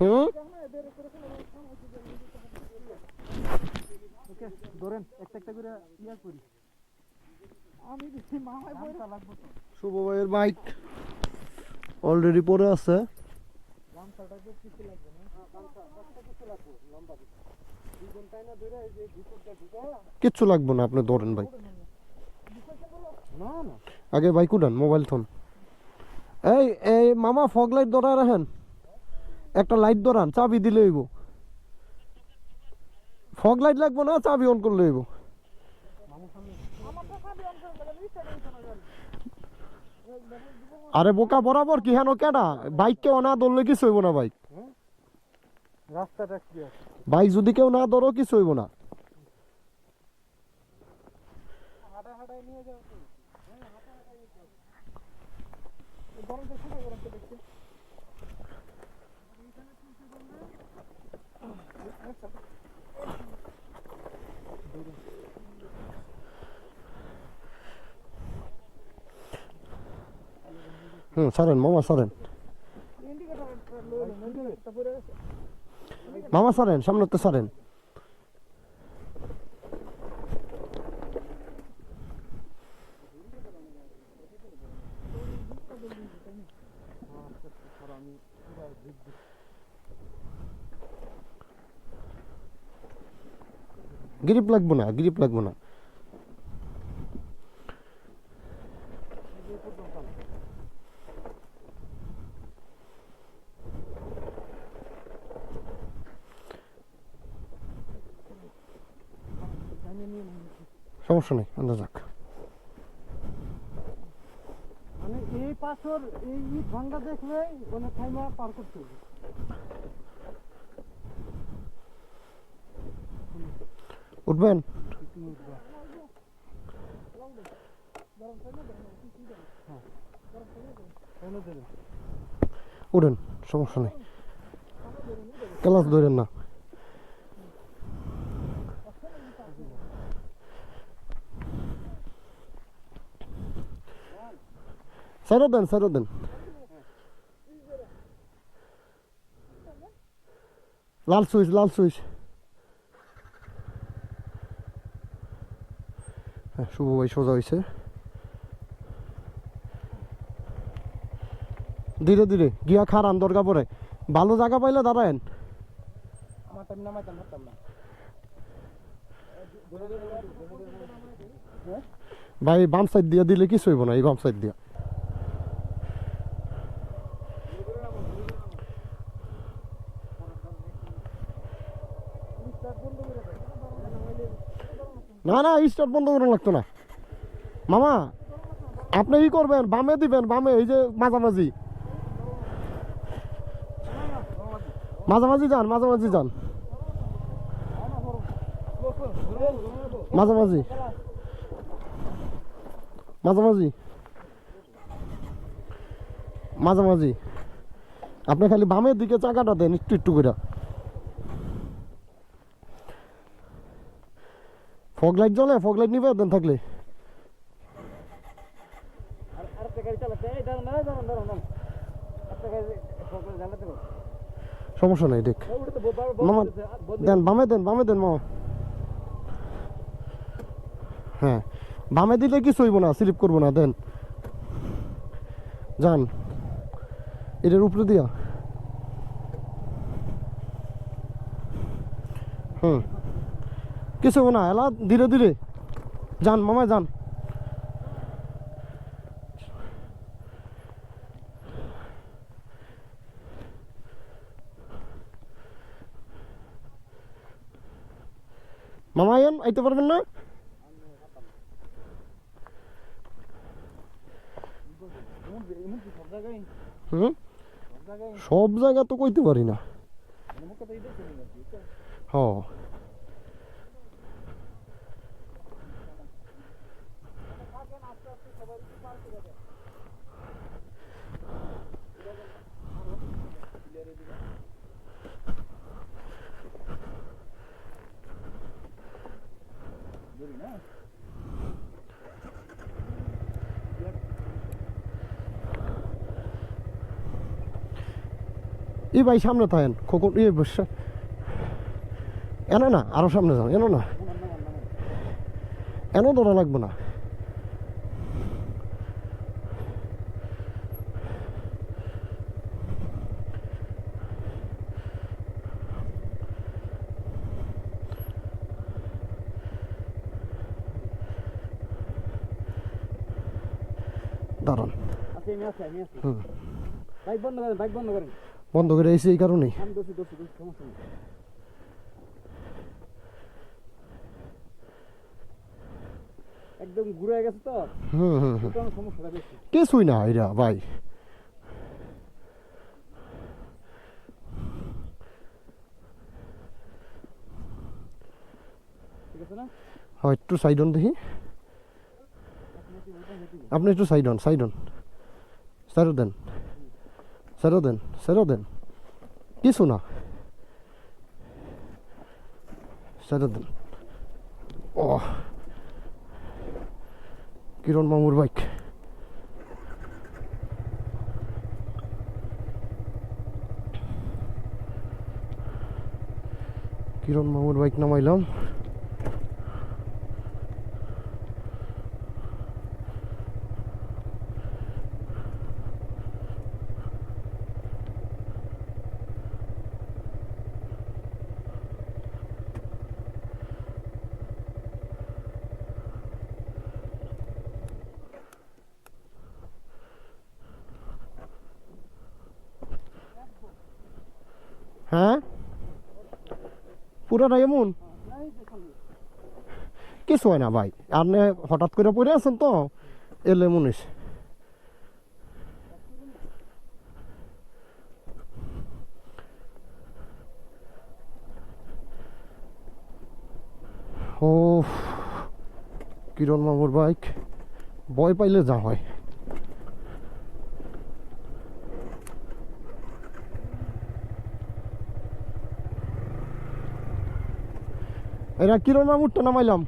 হুম? ওকে ধরেন একটা একটা করে ইয়া করি। আমি দিচ্ছি মামায় পয়সা লাগবে তো। শুভ ভাইয়ের বাইক অলরেডি পড়ে আছে। গামছাটাকে কিছু লাগবে না? গামছা গামছা কিছু লাগবে লম্বা দুই ঘন্টায় না ধরে এই যে ভিতরটা ঢুকা। কিচ্ছু লাগবে না আপনি ধরেন ভাই। না না। আগে বাইক উঠান মোবাইল ফোন এই এই মামা ফগ লাইট ধরা রাখেন। একটা লাইট ধরান চাবি দিলে হইব। ফগ লাইট লাগবো না চাবি অন করলে হইব। আরে বোকা বরাবর কি হেন কেডা? বাইক কেউ না ধরলে কিছু হইব না বাইক রাস্তাটা বাইক যদি কেউ না ধরো কিছু হইব না। হুম, সরেন, মামা সরেন। মামা সরেন, সামনে তো সরেন। গ্রিপ লাগবো না, গ্রিপ লাগবো না। সমস্যা নেই আন্দাজ যাক। মানে এই পাথর এই ইট ভাঙ্গা দেখলে মানে থাইমা পার করতে হবে। উঠবেন? উঠেন সমস্যা নেই। ক্লাস ধরেন না। সাইড দেন সাইড দেন লাল সুইচ লাল সুইচ হ্যাঁ শুভ ভাই সোজা হয়েছে ধীরে ধীরে গিয়া খারান দরকার পড়ে ভালো জায়গা পাইলে দাঁড়ায়েন ভাই বাম সাইড দিয়া দিলে কিছু হইব না এই বাম সাইড দিয়া না না স্টার্ট বন্ধ করা লাগতো না। মামা, আপনি ই করবেন, বামে দিবেন, বামে, এই যে মাঝামাঝি। মাঝামাঝি যান মাঝামাঝি যান। মাঝামাঝি। মাঝামাঝি। মাঝামাঝি। আপনি খালি বামের দিকে চাকাটা দেন, একটু একটু করে। ফগ লাইট জ্বলে ফগ লাইট নিবে দেন থাকলে। সমস্যা নাই, দেখ। মামা, দেন, বামে দেন বামে দেন, মামা। হ্যাঁ বামে দিলে কিছু হইব না, স্লিপ করব না, দেন। যান, এটার উপরে দিয়া। হুম। কিছু না, এলা ধীরে ধীরে। যান, মামা, যান। আইন আইতে পারবেন না? সব জায়গা তো কইতে পারি না। হ। এই ভাই সামনে থাকেন, খোকন ইয়ে বসে। এনে না, আরও সামনে যান, এনো না। এনো ধরা লাগবে না। দাঁড়ান আচ্ছা বন্ধ করেন বাইক বন্ধ করেন। বন্ধ করে এসে এই কারণেই। একদম ঘুরে গেছে তো। কিছুই না এরা ভাই। ঠিক আছে না? হয় একটু সাইড অন দেখি। আপনি একটু সাইড অন সাইড অন সাইডও দেন সাইডও দেন সাইডও দেন। কিছু না। সাইডও দেন। ও কিরণ মামুর বাইক কিরণ মামুর বাইক নামাইলাম। হ্যাঁ? পুরোটা এমন? কিছু হয় না ভাই। আপনি হঠাৎ করে পড়ে আছেন তো? এলে মনিস ও কিরণ মামুর বাইক। ভয় পাইলে যা হয়। এরা কিরণা মামুরটা নামাইলাম?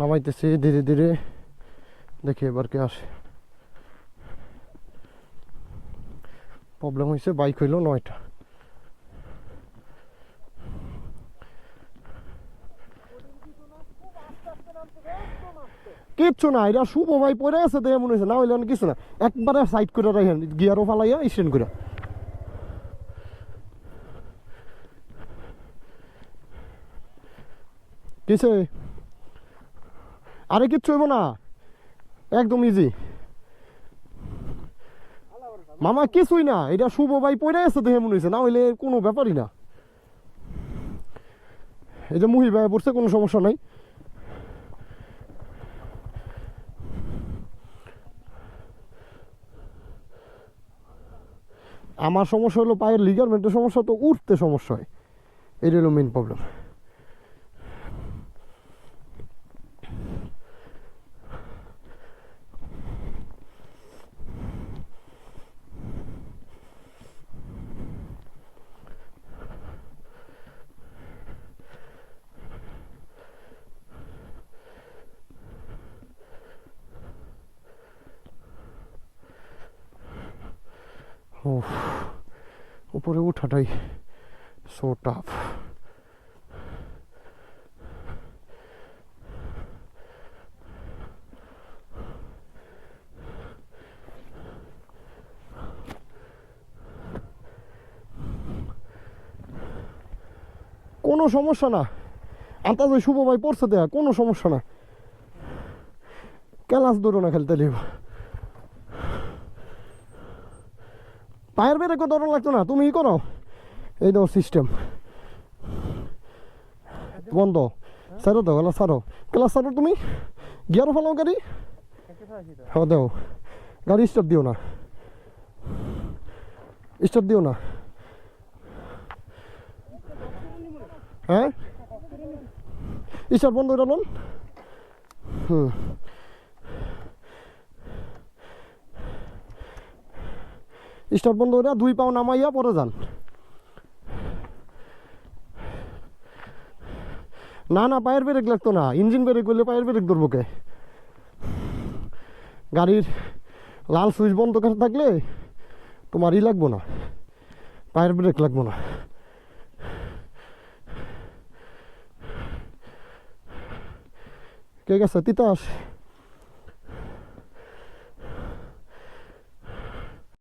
নামাইতেছি, ধীরে ধীরে দেখি এবার কে আসে। প্রবলেম হয়েছে বাইক হইল নয়টা। কিচ্ছু না এটা শুভ ভাই পরে আছে তো এমন হয়েছে না হইলে কিছু না। একবারে সাইড করে রাখেন গিয়ারও ফালাইয়া স্ট্যান্ড করে। কিসে আরে কিচ্ছু হইব না। একদম ইজি মামা, কিছুই না। এটা শুভ ভাই পড়ে আছে দেখে মনে হয়েছে না হইলে কোনো ব্যাপারই না। এই যে মুহি ভাই পড়ছে, কোনো সমস্যা নাই। আমার সমস্যা হলো পায়ের লিগারমেন্টের সমস্যা, তো উঠতে সমস্যা হয়। এটা হলো মেন প্রবলেম উফ, উপরে ওঠাটাই সো টাফ কোনো সমস্যা না। আন্তাজ ওই শুভ ভাই পড়ছে দেয়া কোনো সমস্যা না। ক্লাস ধরো না খেলতে লিব পায়ের বেড়ে কত লাগতো না, তুমি করো। এই দাও সিস্টেম বন্ধ। সারো তো ক্লাস সারো ক্লাস সারো তুমি। গিয়ারও ফেলাও গাড়ি। হ্যাঁ দাও। গাড়ি স্টার্ট দিও না। স্টার্ট দিও না। হ্যাঁ? স্টার্ট বন্ধ লোন। হুম। স্টার্ট বন্ধ করে দুই পাও নামাইয়া পরে যান। না না, পায়ের ব্রেক লাগতো না। ইঞ্জিন ব্রেক করলে পায়ের ব্রেক ধরবো কে? গাড়ির লাল সুইচ বন্ধ করে থাকলে তোমার ই লাগবো না। পায়ের ব্রেক লাগবো না। কে গেছে? তিতাস?